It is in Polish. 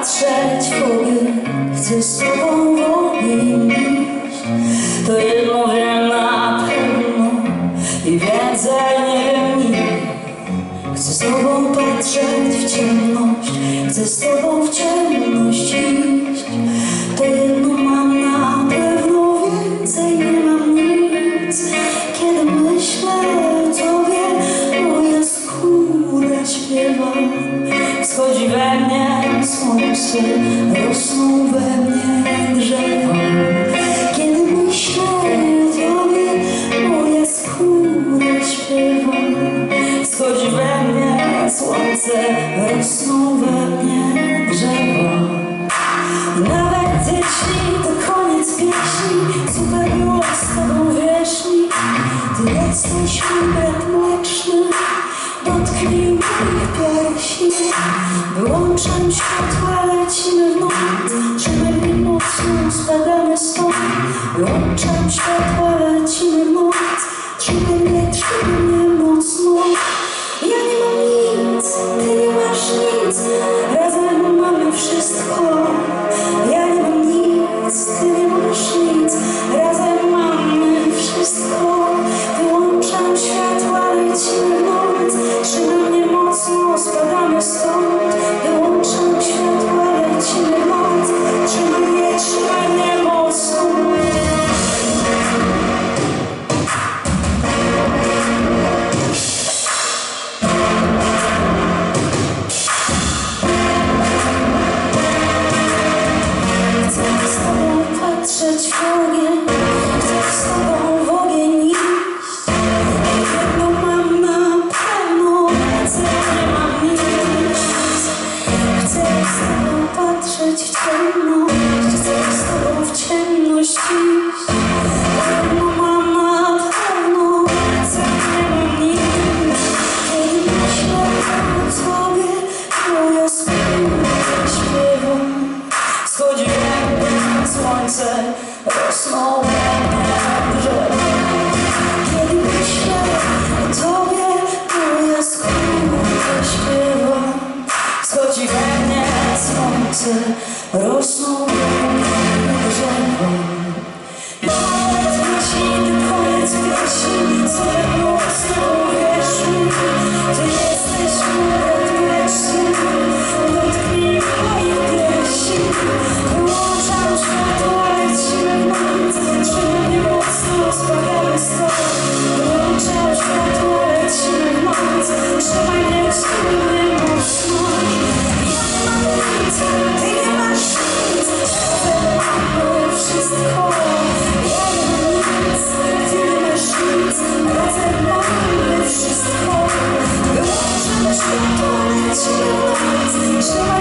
patrzeć w ogień, chcę z tobą w. To jedno wiem na pewno i więcej nie wiem nic. Chcę z tobą patrzeć w ciemność, chcę z tobą w ciemność. Słońce Rosną we mnie drzewa Kiedy myślę o tobie Moja skóra śpiewa Schodzi we mnie słońce, rosną we mnie drzewa. Nawet jeśli to koniec pieśni, super było z tobą wieśni. Ty jesteś chmurek Wyłączam światła, lecimy w noc, mnie mocno, spadamy stąd. Wyłączam światła, lecimy w noc, trzymaj mnie, trzymaj mnie mocno. Ja nie mam nic, ty nie masz nic, razem mamy wszystko. Ja nie mam nic, ty nie masz nic, razem mamy wszystko. Wyłączam światła, lecimy w noc, trzymaj mnie mocno, spadamy stąd. Patrzeć w ogień słońce, rosną drzewa. Kiedy myślę o tobie, moja skóra śpiewa. Schodzi we mnie słońce, rosną Wyłączam światło, lecimy w noc,